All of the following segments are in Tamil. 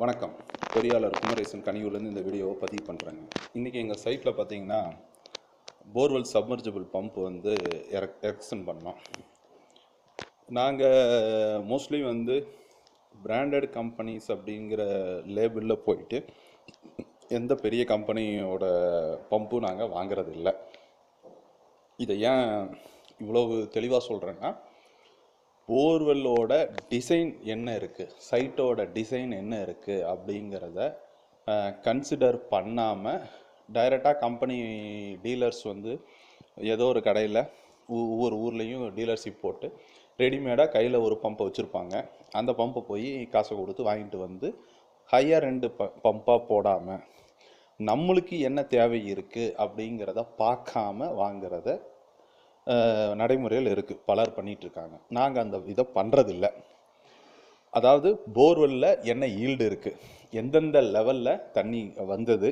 வணக்கம். பொறியாளர் குமரேசன் கனியூர்லேருந்து இந்த வீடியோவை பதிவு பண்ணுறேங்க இன்றைக்கி எங்கள் சைட்டில் பார்த்தீங்கன்னா போர்வெல் சப்மர்ஜிபிள் பம்ப் வந்து எரக் எரெக்ஷன் பண்ணோம். நாங்கள் மோஸ்ட்லி வந்து பிராண்டட் கம்பெனிஸ் அப்படிங்கிற லேபிளில் போயிட்டு எந்த பெரிய கம்பெனியோட பம்பும் நாங்கள் வாங்குறதில்லை. இதை ஏன் இவ்வளவு தெளிவாக சொல்கிறேன்னா போர்வெல்லோட டிசைன் என்ன இருக்குது சைட்டோட டிசைன் என்ன இருக்குது அப்படிங்கிறத கன்சிடர் பண்ணாமல் டைரெக்டாக கம்பெனி டீலர்ஸ் வந்து ஏதோ ஒரு கடையில் ஒவ்வொரு ஊர்லேயும் டீலர்ஷிப் போட்டு ரெடிமேடாக கையில் ஒரு பம்பை வச்சுருப்பாங்க. அந்த பம்பை போய் காசை கொடுத்து வாங்கிட்டு வந்து ஹையர் ரெண்டு ப பம்பாக போடாமல் நம்மளுக்கு என்ன தேவை இருக்குது அப்படிங்கிறத பார்க்காம வாங்கிறத நடைமுறையில் இருக்குது பலர் பண்ணிகிட்ருக்காங்க இருக்காங்க நாங்கள் அந்த இதை பண்ணுறதில்ல அதாவது போர்வெல்லில் என்ன ஈல்டு இருக்குது எந்தெந்த லெவலில் தண்ணி வந்தது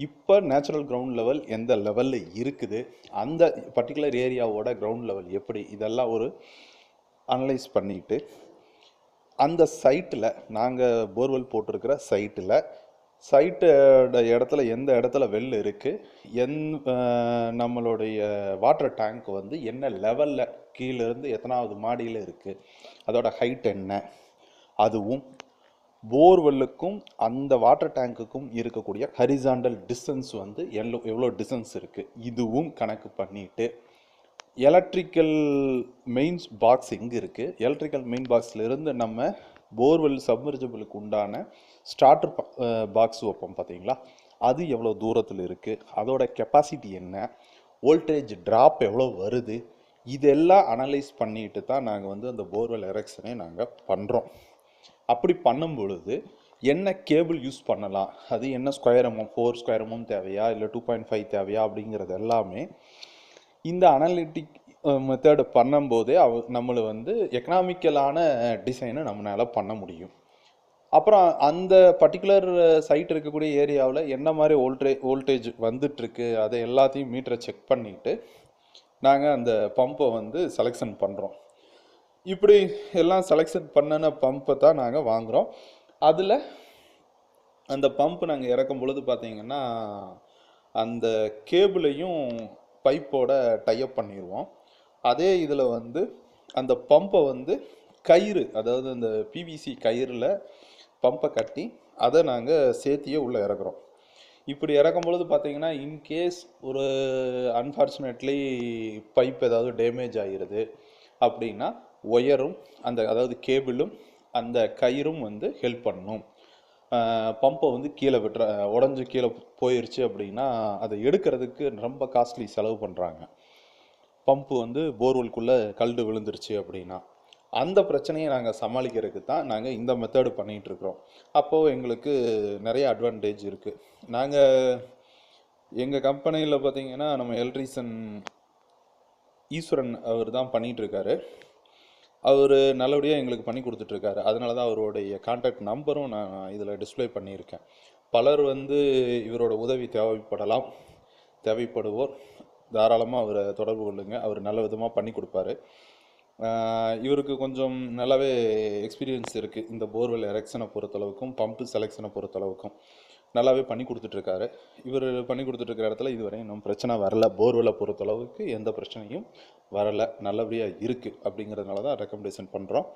இப்போ நேச்சுரல் கிரவுண்ட் லெவல் எந்த லெவலில் இருக்குது அந்த பர்டிகுலர் ஏரியாவோட கிரவுண்ட் லெவல் எப்படி இதெல்லாம் ஒரு அனலைஸ் பண்ணிட்டு அந்த சைட்டில் நாங்கள் போர்வெல் போட்டிருக்கிற சைட்டில் சைட்டோட இடத்துல எந்த இடத்துல வெல் இருக்குது எந் நம்மளுடைய வாட்டர் டேங்க் வந்து என்ன லெவலில் கீழேருந்து எத்தனாவது மாடியில் இருக்குது அதோட ஹைட் என்ன அதுவும் போர்வெல்லுக்கும் அந்த வாட்டர் டேங்க்குக்கும் இருக்கக்கூடிய ஹரிசாண்டல் டிஸ்டன்ஸ் வந்து எவ்வளோ எவ்வளோ டிஸ்டன்ஸ் இருக்குது இதுவும் கணக்கு பண்ணிட்டு எலக்ட்ரிக்கல் மெயின்ஸ் பாக்ஸ் எங்கே இருக்குது எலக்ட்ரிக்கல் மெயின் பாக்ஸ்லேருந்து நம்ம போர்வெல் சப்மர்ஜபிளுக்கு உண்டான ஸ்டார்டர் பாக்ஸ் வைப்போம் பார்த்தீங்களா? அது எவ்வளோ தூரத்தில் இருக்குது அதோட கெப்பாசிட்டி என்ன? வோல்டேஜ் ட்ராப் எவ்வளோ வருது? இதெல்லாம் அனலைஸ் பண்ணிட்டு தான் நாங்கள் வந்து அந்த போர்வெல் எரெக்ஷனே நாங்கள் பண்ணுறோம் அப்படி பண்ணும் பொழுது என்ன கேபிள் யூஸ் பண்ணலாம்? அது என்ன square mm four square mm தேவையா? இல்லை டூ பாயிண்ட் ஃபைவ் தேவையா? அப்படிங்கிறது எல்லாமே இந்த அனலிட்டிக் மெத்தட் பண்ணும்போதே அவ நம்மளை வந்து எக்கனாமிக்கலான டிசைனை நம்மளால பண்ண முடியும். அப்புறம் அந்த பர்டிகுலர் சைட் இருக்கக்கூடிய ஏரியாவில் என்ன மாதிரி வோல்டே வோல்டேஜ் வந்துட்டுருக்கு அதை எல்லாத்தையும் மீட்டரை செக் பண்ணிட்டு நாங்கள் அந்த பம்பை வந்து செலெக்ஷன் பண்ணுறோம் இப்படி எல்லாம் செலெக்ஷன் பண்ணின பம்பை தான் நாங்கள் வாங்குகிறோம் அதில் அந்த பம்ப் நாங்கள் இறக்கும் பொழுது பார்த்தீங்கன்னா அந்த கேபிளையும் பைப்போட டைப் பண்ணிடுவோம் அதே இதில் வந்து அந்த பம்பை வந்து கயிறு அதாவது அந்த பிவிசி கயிறில் பம்பை கட்டி அதை நாங்கள் சேர்த்தியே உள்ளே இறக்குறோம். இப்படி இறக்கும் பொழுது பார்த்தீங்கன்னா இன்கேஸ் ஒரு அன்ஃபார்ச்சுனேட்லி பைப் ஏதாவது டேமேஜ் ஆகிருது அப்படின்னா ஒயரும் அந்த அதாவது கேபிளும் அந்த கயிறும் வந்து ஹெல்ப் பண்ணும். பம்பை வந்து கீழே விட்டுற உடஞ்சி கீழே போயிடுச்சு அப்படின்னா அதை எடுக்கிறதுக்கு ரொம்ப காஸ்ட்லி செலவு பண்ணுறாங்க பம்பு வந்து போர்வெல்குள்ளே கல்டு விழுந்துருச்சு அப்படின்னா. அந்த பிரச்சனையை நாங்கள் சமாளிக்கிறதுக்கு தான் நாங்கள் இந்த மெத்தடு பண்ணிகிட்டு இருக்கிறோம். அப்போது எங்களுக்கு நிறைய அட்வான்டேஜ் இருக்குது நாங்கள் எங்கள் கம்பெனியில் பார்த்தீங்கன்னா நம்ம எலக்ட்ரீஷியன் ஈஸ்வரன் அவர் தான் பண்ணிகிட்ருக்காரு அவர் நல்லபடியாக எங்களுக்கு பண்ணி கொடுத்துட்ருக்காரு அதனால தான் அவருடைய கான்டாக்ட் நம்பரும் நான் இதில் டிஸ்ப்ளே பண்ணியிருக்கேன். பலர் வந்து இவரோட உதவி தேவைப்படலாம் தேவைப்படுவோர். தாராளமாக அவரை தொடர்பு கொள்ளுங்க. அவர் நல்ல விதமாக பண்ணி கொடுப்பாரு. இவருக்கு கொஞ்சம் நல்லாவே எக்ஸ்பீரியன்ஸ் இருக்குது இந்த போர்வெல் எரெக்ஷனை பொறுத்தளவுக்கும் பம்பு செலெக்ஷனை பொறுத்தளவுக்கும். நல்லாவே பண்ணி கொடுத்துட்ருக்காரு. இவர் பண்ணி கொடுத்துட்ருக்கிற இடத்துல இதுவரை இன்னும் பிரச்சனை வரல. போர்வெலை பொறுத்தளவுக்கு எந்த பிரச்சனையும் வரலை. நல்லபடியாக இருக்குது அப்படிங்கிறதுனால தான் ரெக்கமெண்டேஷன் பண்ணுறோம்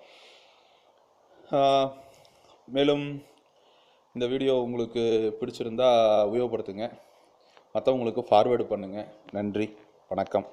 மேலும் இந்த வீடியோ உங்களுக்கு பிடிச்சிருந்தா உபயோகப்படுத்துங்க. மற்றவங்களுக்கு ஃபார்வேர்டு பண்ணுங்கள் நன்றி. வணக்கம்.